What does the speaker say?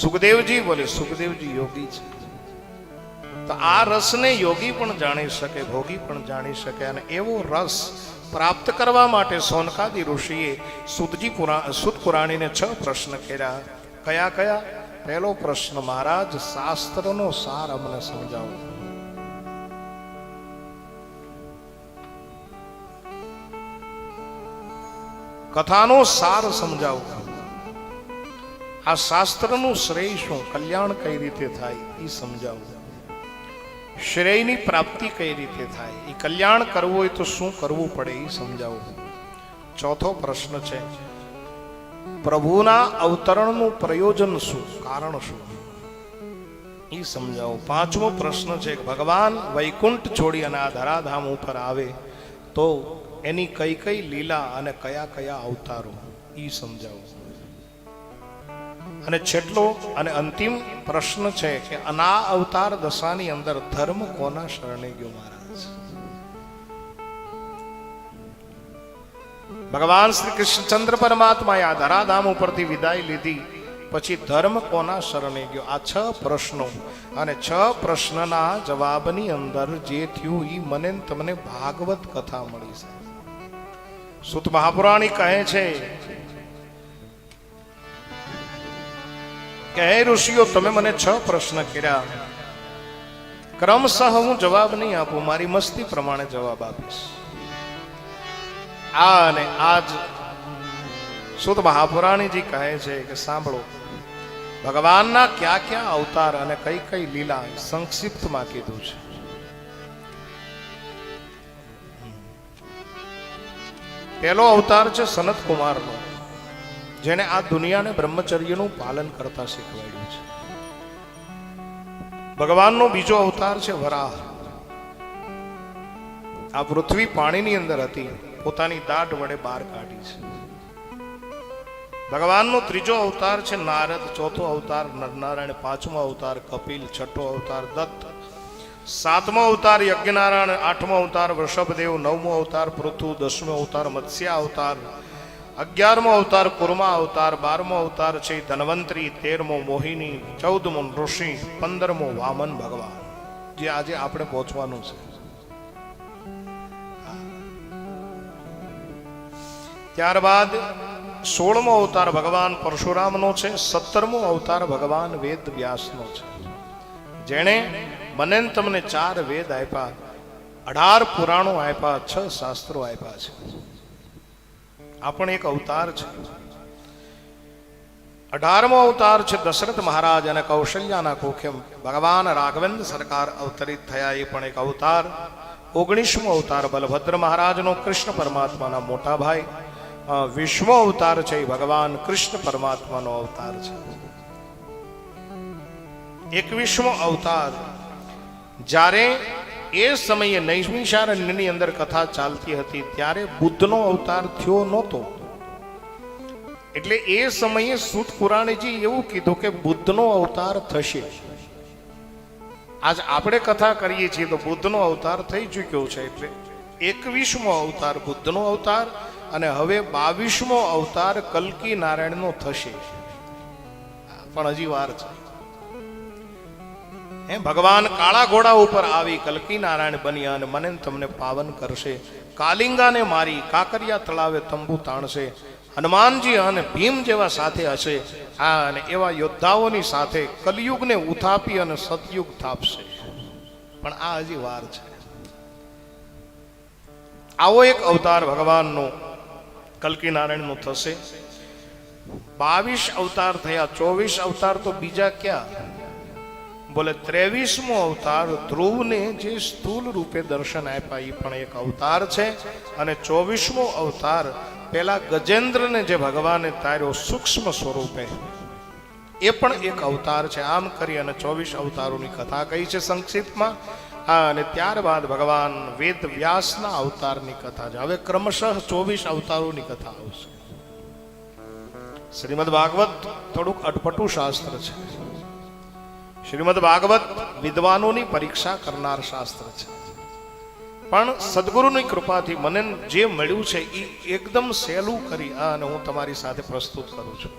સુખદેવજી બોલે, સુખદેવજી યોગી છે. તો આ રસને યોગી પણ જાણી શકે, ભોગી પણ જાણી શકે અને એવો રસ પ્રાપ્ત કરવા માટે સોનકાદી ઋષિએ સુદજી પુરા સુદ પુરાણીને છ પ્રશ્ન કર્યા. કયા કયા? પહેલો પ્રશ્ન, મહારાજ, શાસ્ત્રનો સાર અમને સમજાવો. કથાનો સાર સમજાવો. આ શાસ્ત્રનું શ્રેય શું? કલ્યાણ કઈ રીતે થાય? એ સમજાવો શ્રેયની પ્રાપ્તિ કઈ રીતે થાય? એ કલ્યાણ કરવું હોય તો શું કરવું પડે? એ સમજાવો ચોથો પ્રશ્ન છે, પ્રભુના અવતરણનું પ્રયોજન શું? કારણ શું? એ સમજાવો. પાંચમો પ્રશ્ન છે, ભગવાન વૈકુંઠ છોડી અને આ ધરાધામ ઉપર આવે તો એની કઈ કઈ લીલા અને કયા કયા અવતારો? એ સમજાવો. અને છેલ્લો અને અંતિમ પ્રશ્ન છે કે અના અવતાર દશાની અંદર ધર્મ કોના શરણે ગયો મહારાજ? ભગવાન શ્રી કૃષ્ણચંદ્ર પરમાત્માએ આ ધરાધામ ઉપરથી વિદાય લીધી, પછી ધર્મ કોના શરણે ગયો? આ છ પ્રશ્નો. અને છ પ્રશ્નના જવાબની અંદર જે થયું એ મને તમને ભાગવત કથા મળી છે. સુત મહાપુરાણી કહે છે કે, હે ઋષિઓ, તમે મને છ પ્રશ્ન કર્યા. ક્રમશઃ હું જવાબ નહીં આપું, મારી મસ્તી પ્રમાણે જવાબ આપીશ. આ અને આજ સુત મહાપુરાણીજી કહે છે કે, સાંભળો, ભગવાનના ક્યાં ક્યાં અવતાર અને કઈ કઈ લીલા સંક્ષિપ્તમાં કીધું છે. પહેલો અવતાર છે સનત કુમારનો જેને આ દુનિયાને બ્રહ્મચર્યનું પાલન કરતા શીખવાડ્યું છે. ભગવાનનો બીજો અવતાર છે વરાહ. આ પૃથ્વી પાણીની અંદર હતી, પોતાની દાટ વડે બહાર કાઢી છે. ભગવાનનો ત્રીજો અવતાર છે નારદ, ચોથો અવતાર નરનારાયણ, પાંચમો અવતાર કપિલ, છઠ્ઠો અવતાર દત્ત, સાતમો અવતાર યજ્ઞનારાયણ, આઠમો અવતાર વૃષભદેવ, નવમો અવતાર પૃથુ દસમો અવતાર મત્સ્ય અવતાર અગિયારમો અવતાર કુરમા અવતાર, બારમો અવતાર છે ધન્વંતરી, તેરમો મોહિની, ચૌદમો ઋષિ પંદરમો વામન ભગવાન. જે આજે આપણે પહોંચવાનું છે. ત્યારબાદ સોળમો અવતાર ભગવાન પરશુરામનો છે, સત્તરમો અવતાર ભગવાન વેદ વ્યાસનો છે. જેણે મને તમને ચાર વેદ આપ્યા. અઢાર પુરાણો આપ્યા, છ શાસ્ત્રો આપ્યા છે. આ પણ એક અવતાર છે. અઢારમો અવતાર છે દશરથ મહારાજ અને કૌશલ્યાના કોખે ભગવાન રાઘવેન્દ્ર સરકાર અવતરિત થયા એ પણ એક અવતાર. ઓગણીસમો અવતાર બલભદ્ર મહારાજનો કૃષ્ણ પરમાત્માના મોટા ભાઈ. વિશ્વ અવતાર છે એ ભગવાન કૃષ્ણ પરમાત્માનો અવતાર છે. એકવીસમો અવતાર. જ્યારે એ સમયે નૈમિષારણ્યની અંદર કથા ચાલતી હતી, ત્યારે બુદ્ધનો અવતાર થયો નહોતો. એટલે એ સમયે સુત પુરાણીજી એવું કીધું કે બુદ્ધનો અવતાર થશે. આજ આપણે કથા કરીએ છીએ તો બુદ્ધનો અવતાર થઈ ચૂક્યો છે, એટલે એકવીસમો અવતાર બુદ્ધનો અવતાર અને હવે બાવીસમો અવતાર કલ્કી નારાયણનો થશે. પણ હજી વાર છે. હે ભગવાન કાળા ઘોડા ઉપર આવી કલકી નારાયણ બન્યા અને મને તમને પાવન કરશે. કાલિંગાને મારી કાકરિયા તળાવે તંબુ તાણશે. હનુમાનજી અને ભીમ જેવા સાથે હશે. આ અને એવા યોદ્ધાઓની સાથે કલયુગને ઉથાપી અને સતયુગ થાપશે. પણ આ હજી વાર છે. આવો એક અવતાર ભગવાનનો કલકી નારાયણનો થશે. બાવીસ અવતાર થયા, ચોવીસ અવતાર તો બીજા ક્યાં? બોલે, ત્રેવીસમો અવતાર ધ્રુવને જે સ્થૂલ રૂપે દર્શન આપ્યા એ પણ એક અવતાર છે. અને ચોવીસમો અવતાર પેલા ગજેન્દ્રને જે ભગવાને તાર્યો સૂક્ષ્મ સ્વરૂપે, એ પણ એક અવતાર છે. આમ કરી અને ચોવીસ અવતારોની કથા કહી છે સંક્ષિપ્તમાં. અને ત્યારબાદ ભગવાન વેદ વ્યાસના અવતારની કથા છે. હવે ક્રમશઃ ચોવીસ અવતારોની કથા આવશે. શ્રીમદ ભાગવત થોડુંક અટપટું શાસ્ત્ર છે. શ્રીમદ ભાગવત વિદ્વાનોની પરીક્ષા કરનાર શાસ્ત્ર છે. પણ સદગુરુની કૃપાથી મને જે મળ્યું છે એ એકદમ સહેલું કરી અને હું તમારી સાથે પ્રસ્તુત કરું છું.